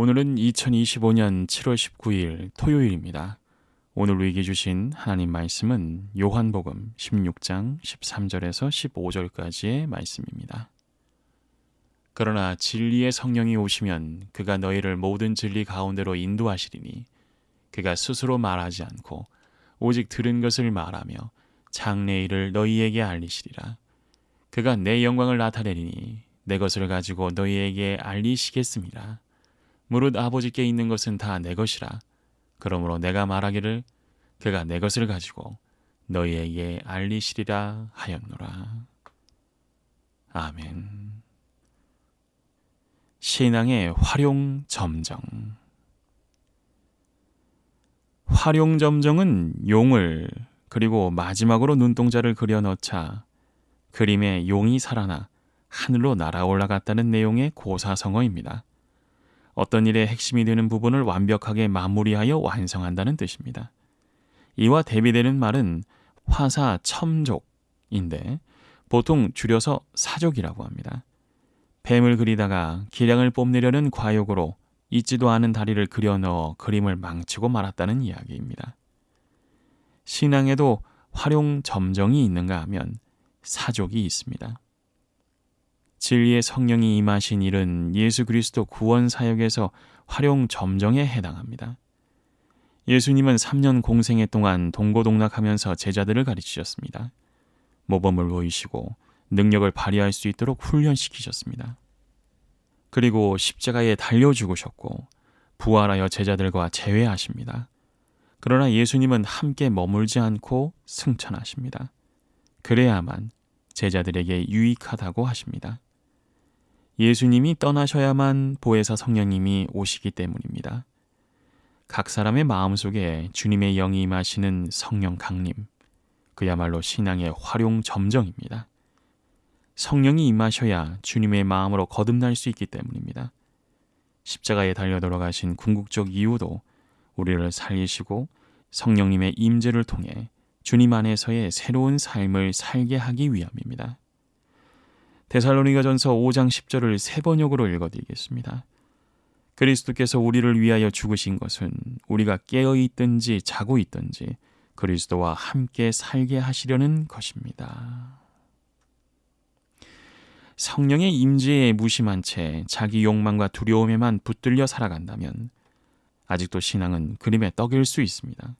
오늘은 2025년 7월 19일 토요일입니다. 오늘 우리에게 주신 하나님 말씀은 요한복음 16장 13절에서 15절까지의 말씀입니다. 그러나 진리의 성령이 오시면 그가 너희를 모든 진리 가운데로 인도하시리니 그가 스스로 말하지 않고 오직 들은 것을 말하며 장래 일을 너희에게 알리시리라. 그가 내 영광을 나타내리니 내 것을 가지고 너희에게 알리시겠습니다. 무릇 아버지께 있는 것은 다 내 것이라. 그러므로 내가 말하기를 그가 내 것을 가지고 너희에게 알리시리라 하였노라. 아멘. 신앙의 활용 점정. 활용 점정은 용을 그리고 마지막으로 눈동자를 그려 넣자 그림에 용이 살아나 하늘로 날아 올라갔다는 내용의 고사성어입니다. 어떤 일의 핵심이 되는 부분을 완벽하게 마무리하여 완성한다는 뜻입니다. 이와 대비되는 말은 화사 첨족인데 보통 줄여서 사족이라고 합니다. 뱀을 그리다가 기량을 뽐내려는 과욕으로 있지도 않은 다리를 그려 넣어 그림을 망치고 말았다는 이야기입니다. 신앙에도 활용 점정이 있는가 하면 사족이 있습니다. 진리의 성령이 임하신 일은 예수 그리스도 구원 사역에서 활용 점정에 해당합니다. 예수님은 3년 공생애 동안 동고동락하면서 제자들을 가르치셨습니다. 모범을 보이시고 능력을 발휘할 수 있도록 훈련시키셨습니다. 그리고 십자가에 달려 죽으셨고 부활하여 제자들과 재회하십니다. 그러나 예수님은 함께 머물지 않고 승천하십니다. 그래야만 제자들에게 유익하다고 하십니다. 예수님이 떠나셔야만 보혜사 성령님이 오시기 때문입니다. 각 사람의 마음속에 주님의 영이 임하시는 성령 강림, 그야말로 신앙의 활용 점정입니다. 성령이 임하셔야 주님의 마음으로 거듭날 수 있기 때문입니다. 십자가에 달려 돌아가신 궁극적 이유도 우리를 살리시고 성령님의 임재를 통해 주님 안에서의 새로운 삶을 살게 하기 위함입니다. 데살로니가전서 5장 10절을 세 번역으로 읽어드리겠습니다. 그리스도께서 우리를 위하여 죽으신 것은 우리가 깨어 있든지 자고 있든지 그리스도와 함께 살게 하시려는 것입니다. 성령의 임재에 무심한 채 자기 욕망과 두려움에만 붙들려 살아간다면 아직도 신앙은 그림의 떡일 수 있습니다.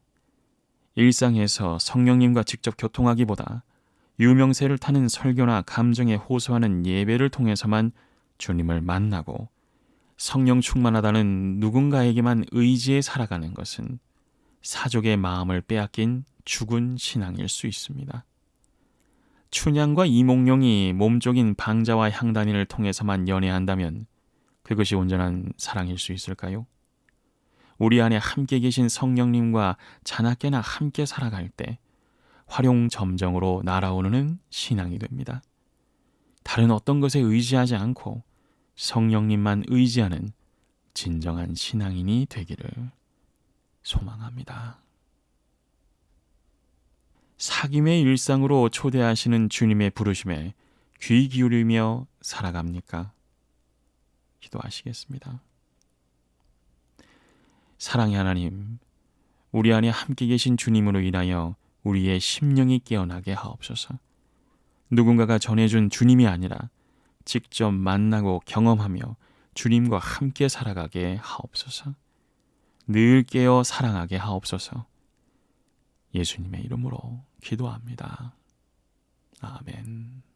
일상에서 성령님과 직접 교통하기보다 유명세를 타는 설교나 감정에 호소하는 예배를 통해서만 주님을 만나고 성령 충만하다는 누군가에게만 의지해 살아가는 것은 사족의 마음을 빼앗긴 죽은 신앙일 수 있습니다. 춘향과 이몽룡이 몸쪽인 방자와 향단이를 통해서만 연애한다면 그것이 온전한 사랑일 수 있을까요? 우리 안에 함께 계신 성령님과 자나깨나 함께 살아갈 때 활용 점정으로 날아오는 신앙이 됩니다. 다른 어떤 것에 의지하지 않고 성령님만 의지하는 진정한 신앙인이 되기를 소망합니다. 사김의 일상으로 초대하시는 주님의 부르심에 귀 기울이며 살아갑니까? 기도하시겠습니다. 사랑의 하나님, 우리 안에 함께 계신 주님으로 인하여 우리의 심령이 깨어나게 하옵소서. 누군가가 전해준 주님이 아니라 직접 만나고 경험하며 주님과 함께 살아가게 하옵소서. 늘 깨어 사랑하게 하옵소서. 예수님의 이름으로 기도합니다. 아멘.